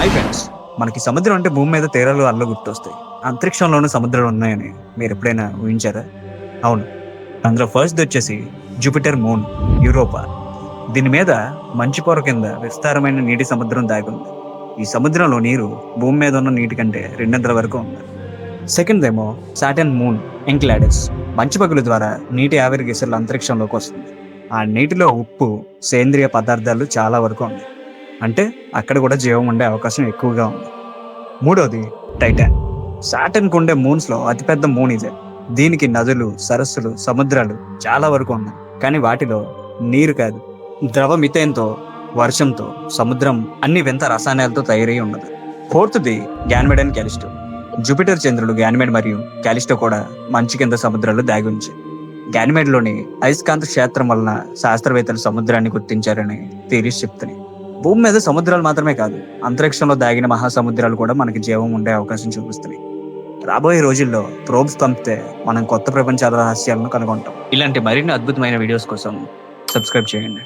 Hi friends మనకి సముద్రం అంటే భూమి మీద తీరాలు అల్ల గుర్తొస్తాయి. అంతరిక్షంలోనూ సముద్రాలు ఉన్నాయని మీరు ఎప్పుడైనా ఊహించారా? అవును. అందులో ఫస్ట్ వచ్చేసి జూపిటర్ మూన్ యూరోపా దీని మీద మంచు పొర కింద విస్తారమైన నీటి సముద్రం దాగుంది ఈ సముద్రంలో నీరు భూమి మీద ఉన్న నీటి కంటే రెండింతల వరకు ఉంది. సెకండ్ ఏమో సాటన్ మూన్ ఎంక్లాడెస్ మంచు పగులు ద్వారా నీటి ఆవిరి గీసలు అంతరిక్షంలోకి వస్తుంది. ఆ నీటిలో ఉప్పు సేంద్రియ పదార్థాలు చాలా వరకు ఉన్నాయి. అంటే అక్కడ కూడా జీవం ఉండే అవకాశం ఎక్కువగా ఉంది. మూడోది టైటాన్. సాటన్కు ఉండే మూన్స్లో అతిపెద్ద మూన్ ఇదే. దీనికి నదులు సరస్సులు సముద్రాలు చాలా వరకు ఉన్నాయి. కానీ వాటిలో నీరు కాదు. ద్రవ మిథేన్తో వర్షంతో సముద్రం అన్ని వింత రసాయనాలతో తయారై ఉన్నది. ఫోర్త్ది గ్యాన్మెడ్ అండ్ క్యాలిస్టో జూపిటర్ చంద్రుడు గ్యాన్మెడ్ మరియు క్యాలిస్టో కూడా మంచి కింద సముద్రాలు దాగి ఉంచి. గ్యాన్మెడ్లోని అయస్కాంత క్షేత్రం వలన శాస్త్రవేత్తలు సముద్రాన్ని గుర్తించారని థీరీస్ చెప్తున్నాయి. భూమి మీద సముద్రాలు మాత్రమే కాదు అంతరిక్షంలో దాగిన మహాసముద్రాలు కూడా మనకి జీవం ఉండే అవకాశం చూపిస్తున్నాయి. రాబోయే రోజుల్లో ప్రోబ్స్ పంపితే మనం కొత్త ప్రపంచాల రహస్యాలను కనుగొంటాం. ఇలాంటి మరిన్ని అద్భుతమైన వీడియోస్ కోసం సబ్స్క్రైబ్ చేయండి.